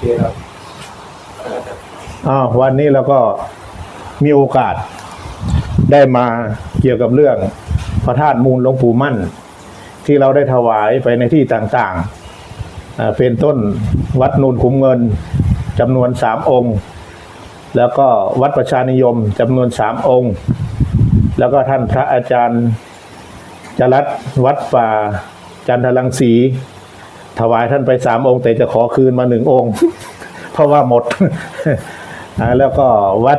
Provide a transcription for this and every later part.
เคครับอ้าววันนี้เราก็มีโอกาส ได้มาเกี่ยวกับเรื่องพระธาตุมูลหลวงปู่มั่น ที่เราได้ถวายไปในที่ต่างๆเป็นต้นวัดนูนคุ้มเงินจำนวนสามองค์ แล้วก็วัดประชานิยมจำนวนสามองค์ แล้วก็ท่านพระอาจารย์จรัตวัดป่าจันทรังสี ถวายท่านไปสามองค์ แต่จะขอคืนมาหนึ่งองค์ เพราะว่าหมด แล้วก็วัด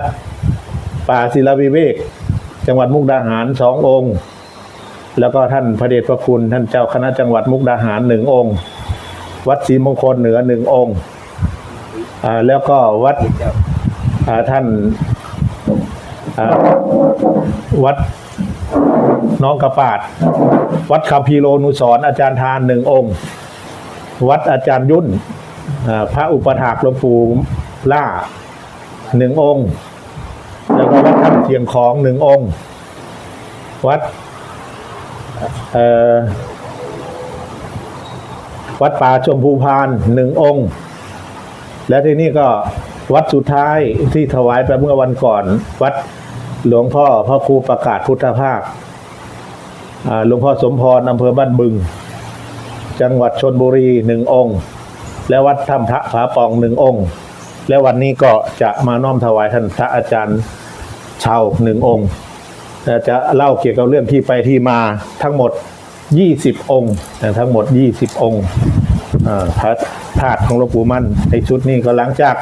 ป่าศิลวิเวก จังหวัดมุกดาหารสององค์ แล้วก็ท่านพระเดชพระคุณ ท่านเจ้าคณะจังหวัดมุกดาหารหนึ่งองค์ วัดศรีมงคลเหนือหนึ่งองค์แล้วก็วัดท่านวัดน้องกระปาด วัดคำพีโรนุสรอาจารย์ทานหนึ่งองค์ วัดอาจารย์ยุ่นพระอุปถากหลวงปู่ล่าหนึ่งองค์ แล้วก็วัดถ้ำเชียงของหนึ่งองค์ วัดวัดป่าชมพูพานหนึ่งองค์ และที่นี่ก็วัดสุดท้ายที่ถวายไปเมื่อวันก่อน วัดหลวงพ่อพระครูประกาศพุทธภาคหลวงพ่อสมพรอำเภอบ้านบึง จังหวัดชนบุรีหนึ่งองค์ และวัดถ้ำพระผาปองหนึ่งองค์ และวันนี้ก็จะมาน้อมถวายท่านพระอาจารย์ชาวหนึ่งองค์จะเล่าเกี่ยวกับเรื่องที่ไปที่มาทั้งหมด 20 องค์ทั้งหมด 20 องค์พระธาตุของหลวงปู่มั่นในชุดนี้ก็หลังจาก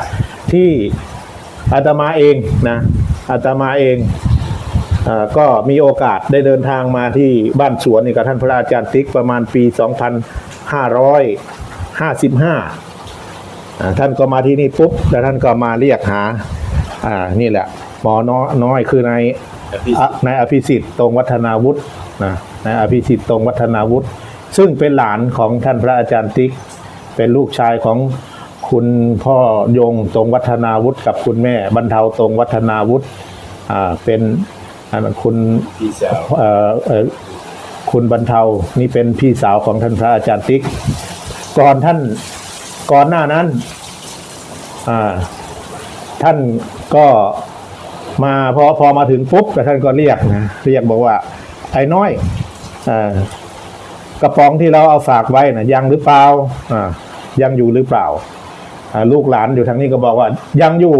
ที่อาตมาเองนะอาตมาเอง ก็มีโอกาสได้เดินทางมาที่บ้านสวนนี่กับท่านพระอาจารย์ติ๊กประมาณปี 2555อ่าท่านก็มาที่นี่ปุ๊บ แล้วท่านก็มาเรียกหา อ่า นี่แหละ หมอน้อยน้อยคือนายอะนายอภิสิทธิ์ตรงวัฒนาวุฒินะนายอภิสิทธิ์ตรงวัฒนาวุฒิ ซึ่งเป็นหลานของท่านพระอาจารย์ติ๊ก เป็นลูกชายของคุณพ่อยงตรงวัฒนาวุฒิกับคุณแม่บรรเทาตรงวัฒนาวุฒิ อ่า เป็นอันนั้น คุณพี่สาวเอ่อเอ่อคุณบรรเทานี่เป็นพี่สาวของท่านพระอาจารย์ติ๊ก ก่อนท่านก่อนหน้านั้นอ่าท่านก็มาพอพอมาถึงปุ๊บแต่ท่านก็เรียกนะเรียกบอกว่า ไอ้น้อยอ่ากระป๋องที่เราเอาฝากไว้นะยังหรือเปล่าอ่ายังอยู่หรือเปล่าอ่าลูกหลานอยู่ทางนี้ก็บอกว่ายังอยู่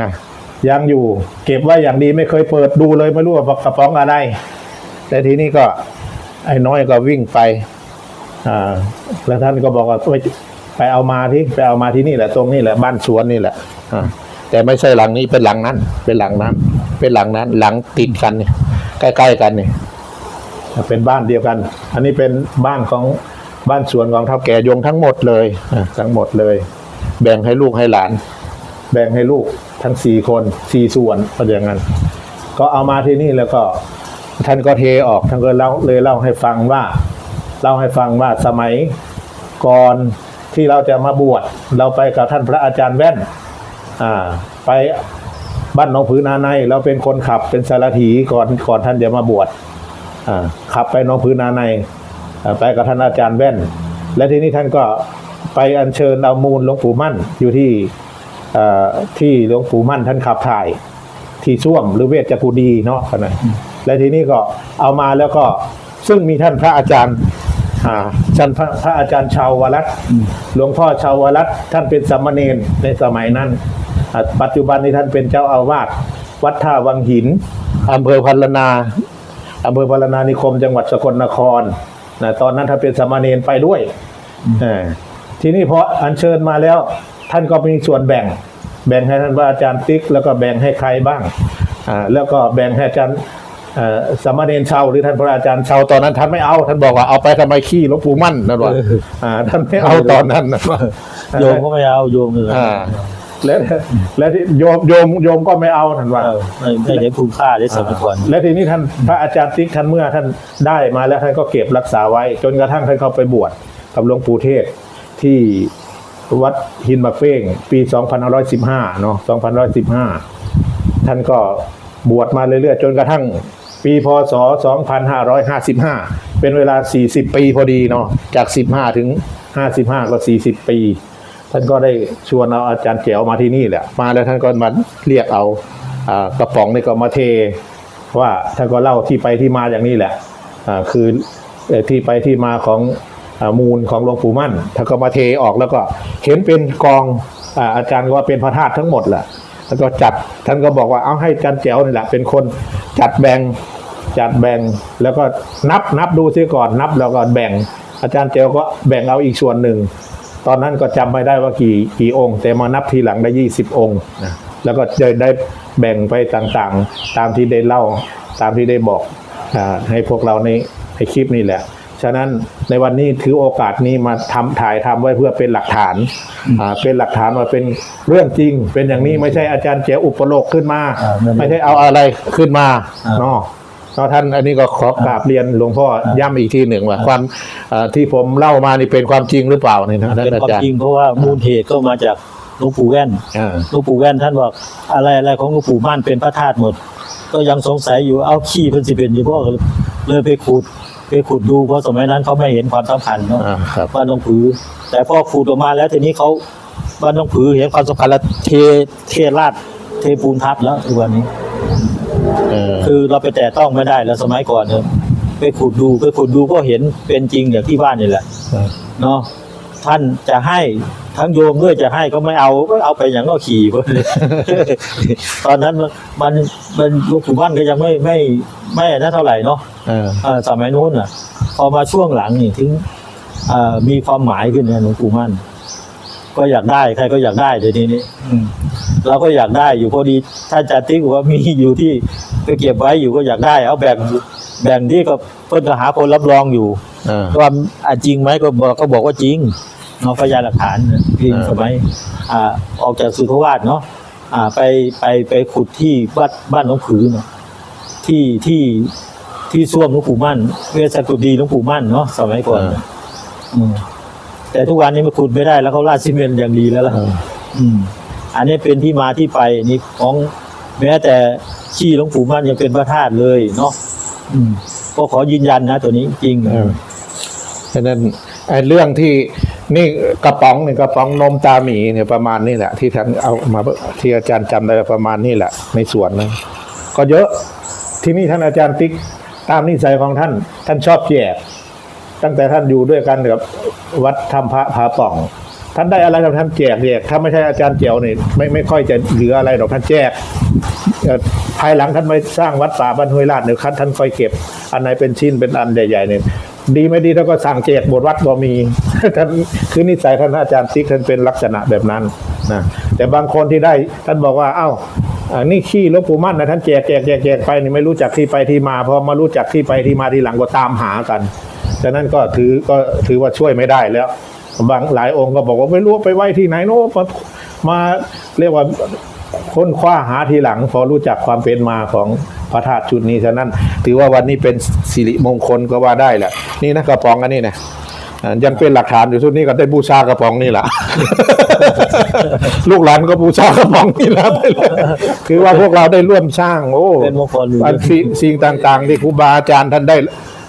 นะ ยังอยู่ เก็บไว้อย่างดีไม่เคยเปิดดูเลยไม่รู้ว่ากระป๋องอะไร แต่ทีนี้ก็ไอ้น้อยก็วิ่งไปอ่าแล้วท่านก็บอกว่าไปไปเอามาที่ไปเอามาที่นี่แหละตรงนี้แหละบ้านสวนนี่แหละอ่าแต่ไม่ใช่หลังนี้เป็นหลังนั้น เป็นหลังนั้น เป็นหลังนั้น หลังติดกันเนี่ยใกล้ๆกันเนี่ยเป็นบ้านเดียวกัน อันนี้เป็นบ้านของบ้านสวนของเท่าแก่ยงทั้งหมดเลยทั้งหมดเลย แบ่งให้ลูกให้หลาน แบ่งให้ลูก ทั้งสี่คนสี่ส่วนก็อย่างนั้น ก็เอามาที่นี่แล้วก็ ท่านก็เทออกท่านก็เล่าเลยเล่าให้ฟังว่า เล่าให้ฟังว่าสมัยก่อนที่เราจะมาบวชเราไปกับท่านพระอาจารย์แว่นอ่าไปบ้านหนองผือนาในเราเป็นคนขับเป็นสารถีก่อนก่อนท่านจะมาบวชอ่าขับไปหน้องพื้นนาในไปกับท่านอาจารย์แว่น และทีนี้ท่านก็ไปอัญเชิญเอามูลหลวงปู่มั่นอยู่ที่ ที่หลวงปู่มั่นท่านขับถ่าย ที่ช่วมหรือเวชจักรุดีเนาะนาดและทีนี้ก็เอามาแล้วก็ซึ่งมีท่านพระอาจารย์ท่านพระพระอาจารย์ชาววรัตหลวงพ่อชาววรัตท่านเป็นสามเณรในสมัยนั้น ปัจจุบันนี้ท่านเป็นเจ้าอาวาสวัดท่าวังหินอำเภอพันลนาอำเภอพารานานิคม จังหวัดสกลนครนะตอนนั้นท่านเป็นสามเณรไปด้วยทีนี้พออัญเชิญมาแล้ว ท่านก็มีส่วนแบ่ง แบ่งให้ท่านพระอาจารย์ติ๊ก แล้วก็แบ่งให้ใครบ้างอ่าแล้วก็แบ่งให้อาจารย์เอ่อสามเณรเชาหรือท่านพระอาจารย์เชาตอนนั้นท่านไม่เอา ท่านบอกว่าเอาไปทำไมขี้หลวงปู่มั่นนั่นว่าอ่าท่านไม่เอาตอนนั้นนะว่าโยมก็ไม่เอาโยมเลยอ่าและและที่โยมโยมโยมก็ไม่เอาท่านว่าเออไม่ไม่เห็นคุณค่าได้สมัยก่อนและทีนี้ท่านพระอาจารย์ติ๊กท่านเมื่อท่านได้มาแล้วท่านก็เก็บรักษาไว้ จนกระทั่งท่านเข้าไปบวชกับหลวงปู่เทศที่ วัดหินมะเฟ้ง ปี 2515 เนาะ2515 ท่านก็บวชมาเรื่อยๆ จนกระทั่งปีพศ 2555 เป็นเวลา 40 ปีพอดีเนาะจาก 15 ถึง 55 ก็ 40 ปี ท่านก็ได้ชวนเอาอาจารย์เจ๋วมาที่นี่แหละ มาแล้วท่านก็มาเรียกเอาอากระป๋องนี่ก็มาเท ว่าท่านก็เล่าที่ไปที่มาอย่างนี้แหละคือที่ไปที่มาของ มูลของหลวงปู่มั่นท่านก็มาเทออกแล้วก็เห็นเป็นกองอาจารย์ก็ว่าเป็นพระธาตุทั้งหมดแหละท่านก็จัดท่านก็บอกว่าเอาให้อาจารย์แจ๋วนี่แหละเป็นคนจัดแบ่งจัดแบ่งแล้วก็นับนับดูซิก่อนนับแล้วก็แบ่ง อาจารย์เจลก็แบ่งเอาอีกส่วนหนึ่ง ตอนนั้นก็จำไม่ได้ว่ากี่กี่องค์ แต่มานับทีหลังได้ยี่สิบองค์นะแล้วก็จะได้แบ่งไปต่างๆ ตามที่ได้เล่าตามที่ได้บอกอให้พวกเราในในคลิปนี่แหละ ฉะนั้นในวันนี้ถือโอกาสนี้มาทำถ่ายทำไว้เพื่อเป็นหลักฐานอ่าเป็นหลักฐานว่าเป็นเรื่องจริง เป็นอย่างนี้ไม่ใช่อาจารย์เจ๋วอุปโลกขึ้นมาอ่าไม่ไม่ไม่ใช่เอาอะไรขึ้นมาอ่าเนาะเนาะท่านอันนี้ก็ขอกราบเรียนหลวงพ่อย้ำอีกทีหนึ่งว่าความเอ่อที่ผมเล่ามานี่เป็นความจริงหรือเปล่าเนี่ยนะท่านเป็นอาความจารย์จริงเพราะว่ามูลเหตุก็มาจากหลวงปู่แว่นอ่าหลวงปู่แว่นท่านบอกอะไรอะไรของหลวงปู่มั่นเป็นพระธาตุหมด ก็ยังสงสัยอยู่เอาขี้เพิ่นสิเป็นอยู่เพราะเลยไปขุด ไปขุดดูเพราะสมัยนั้นเขาไม่เห็นความสำคัญเนาะอ่าครับ บ้านหลวงผือ แต่พอขุดออกมาแล้วทีนี้เขาบ้านหลวงผือเห็นความสำคัญแล้วเทเทราดเทปูนทับแล้วทุกวันนี้ เออคือเราไปแตะต้องไม่ได้แล้วสมัยก่อนเนี่ยไปขุดดูไปขุดดูก็เห็นเป็นจริงอย่างที่บ้านนี่แหละ เนาะ ท่านจะให้ทั้งโยมด้วยจะให้ก็ไม่เอาก็เอาไปอย่างก็ขี่ไปเลยตอนนั้นมันมันลูกปู่บ้านก็ยังไม่ไม่ไม่น่าเท่าไหร่เนาะเออเอ่อสมัยนู้นอะ พอมาช่วงหลังนี่ถึงเอ่อมีความหมายขึ้นนะหลวงปู่มั่น ก็อยากได้ใครก็อยากได้เดี๋ยวนี้นี่อืมเราก็อยากได้อยู่พอดีท่านอาจารย์ติ๊กบอกว่ามีอยู่ที่ก็เก็บไว้อยู่ก็อยากได้ เอาแบ่งแบ่งที่ก็เพิ่นก็หาคนรับรองอยู่ เออ ว่าอะจริงไหมก็บอกก็บอกว่าจริงเนาะพยานหลักฐานนะที่อ่าสมัยอ่าออกจากสุทวาสเนาะอ่าไปไปไปขุดที่บ้านบ้านหลวงผือเนาะที่ที่ที่ซ่วมหลวงปู่มั่นเวสกุดีหลวงปู่มั่นเนาะสมัยก่อนนะอืมแต่ทุกวันนี้มันขุดไม่ได้แล้วเขาลาดซีเมนต์อย่างดีแล้วล่ะเอออืมอันนี้เป็นที่มาที่ไปนี่ของแม้แต่ชี้หลวงปู่มั่นยังเป็นพระธาตุเลยเนาะอืมก็ขอยืนยันนะ ตัวนี้จริงเออ ฉะนั้นไอ้เรื่องที่นี่กระป๋องเนี่ยกระป๋องนมตาหมีเนี่ยประมาณนี้แหละ ที่ท่านเอามาที่อาจารย์จำได้ประมาณนี้แหละ ในส่วนนะก็เยอะที่นี่ท่านอาจารย์ติ๊กตามนิสัยของท่าน ท่านชอบแจกตั้งแต่ท่านอยู่ด้วยกันกับวัดธรรมพระผาป่อง ท่านได้อะไรท่านแจกแจกถ้าไม่ใช่อาจารย์เจียวนี่ไม่ไม่ค่อยจะเหลืออะไรหรอกท่านแจกภายหลังท่านไปสร้างวัดป่าบ้านห้วยลาดเนี่ยท่านค่อยเก็บ อันไหนเป็นชิ้นเป็นอันใหญ่ๆเนี่ย ดีไม่ดีท่านก็สั่งแจกบทวัดก็มีท่านคือนิสัยท่านอาจารย์ติ๊กท่านเป็นลักษณะแบบนั้นนะแต่บางคนที่ได้ท่านบอกว่า เอ้าอ่านี่ขี้ลวงปู่มั่นนะท่านแจกแจกแจกแจกไปนี่ไม่รู้จักที่ไปที่มาพอมารู้จักที่ไปที่มาที่หลังก็ตามหากันฉะนั้นก็ถือก็ถือว่าช่วยไม่ได้แล้ว บางหลายองค์ก็บอกว่าไม่รู้ไปไว้ที่ไหนโน้มาเรียกว่า ค้นคว้าหาทีหลัง พอรู้จักความเป็นมาของพระธาตุชุดนี้ฉะนั้น ถือว่าวันนี้เป็นสิริมงคลก็ว่าได้แหละนี่นะกระป๋องอันนี้นะอ่ายังเป็นหลักฐานอยู่ชุดนี้ก็ได้บูชากระป๋องนี่แหละลูกหลานก็บูชากระป๋องนี่แหละไปเลยคือว่าพวกเราได้ร่วมสร้าง โอ้เป็นมงคลอยู่อันสิ่งสิ่งต่าง ๆ ที่ครูบาอาจารย์ท่านได้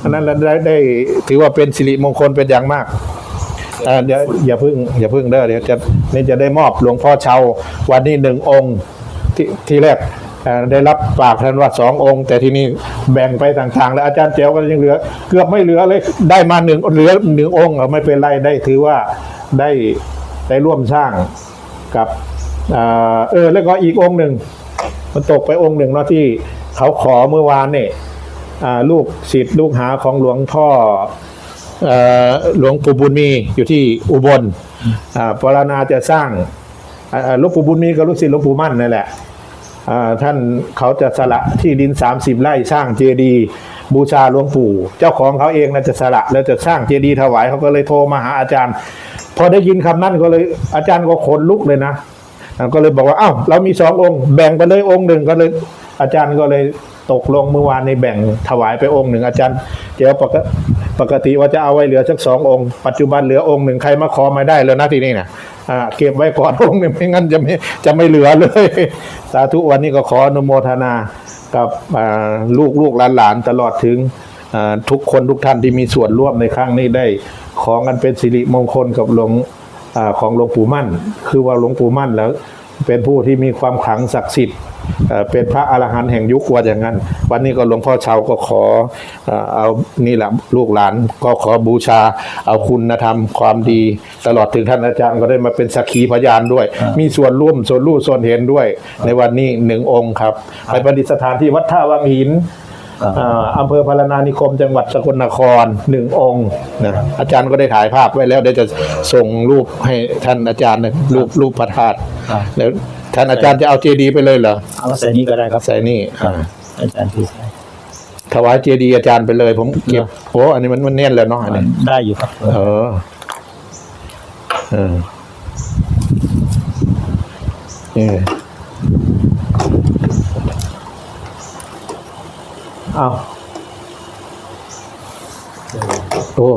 อันนั้นเราได้ได้ถือว่าเป็นสิริมงคลเป็นอย่างมากเอ่อเดี๋ยวอย่าพึ่งอย่าพึ่งเด้อเดี๋ยวจะนี่จะได้มอบหลวงพ่อเชาวันนี้หนึ่งองค์ที่ที่แรกได้รับปากท่านว่าสององค์ แต่ที่นี่แบ่งไปต่างๆ แล้วอาจารย์เจียวก็ยังเหลือ เกือบไม่เหลือเลยได้มาหนึ่งเหลือหนึ่งองค์ไม่เป็นไรได้ถือว่าได้ได้ร่วมสร้างกับอเออแล้วก็อีกองค์หนึ่งมันตกไปองค์หนึ่งเนาะที่เขาขอเมื่อวานเนี่ยลูกศิษย์ลูกหาของหลวงพ่อ หลวงปู่บุญมีอยู่ที่อุบลอ่าปรณาจะสร้างหลวงปู่บุญมีกับลูกศิษย์หลวงปู่มั่นนั่นแหละท่านเขาจะสละที่ดิน 30 ไร่สร้างเจดีย์บูชาหลวงปู่ เจ้าของเขาเองนะจะสละแล้วจะสร้างเจดีย์ถวายเขาก็เลยโทรมาหาอาจารย์ พอได้ยินคำนั้นก็เลยอาจารย์ก็ขนลุกเลยนะก็เลยบอกว่าเอ้าเรามีสององค์แบ่งไปเลยองค์หนึ่งก็เลยอาจารย์ก็เลย ตกลงเมื่อวานในแบ่งถวายไปองค์หนึ่งอาจารย์เจ้าปกปกติว่าจะเอาไว้เหลือสักสององค์ ปัจจุบันเหลือองค์หนึ่งใครมาขอมาได้แล้วนะทีนี่นะอ่าเก็บไว้ก่อนองค์หนึ่งไม่งั้นจะไม่จะไม่เหลือเลย สาธุวันนี้ก็ขออนุโมทนากับลูกลูกหลานหลานตลอดถึงทุกคนทุกท่านที่มีส่วนร่วมในครั้งนี้ได้ ของกันเป็นสิริมงคลกับหลวงอของหลวงปู่มั่น คือว่าหลวงปู่มั่นแล้ว เป็นผู้ที่มีความขลังศักดิ์สิทธิ์เอ่อเป็นพระอรหันต์แห่งยุคว่าอย่างนั้น วันนี้ก็หลวงพ่อเชาก็ขอเอ่อเอานี่แหละลูกหลานก็ขอบูชา เอาคุณธรรมความดี ตลอดถึงท่านอาจารย์ก็ได้มาเป็นสักขีพยานด้วย มีส่วนร่วมส่วนรู้ส่วนเห็นด้วย ในวันนี้หนึ่งองค์ครับไปประดิษฐานที่วัดท่าวังหินครับ อ่าอำเภอพารานานิคมจังหวัดสกลนครหนึ่งองค์นะอาจารย์ก็ได้ถ่ายภาพไว้แล้วเดี๋ยวจะส่งรูปให้ท่านอาจารย์นะรูปรูปพระธาตุครับ แล้วท่านอาจารย์จะเอาเจดีย์ไปเลยเหรอเอาใส่นี้ก็ได้ครับใส่นี่อ่าอาจารย์พี่ใส่ถวายเจดีย์อาจารย์ไปเลย ผมเก็บโอ้อันนี้มันมันแน่นแล้วเนาะอันนี้ได้อยู่ครับเออเออนี่ เอาโอ้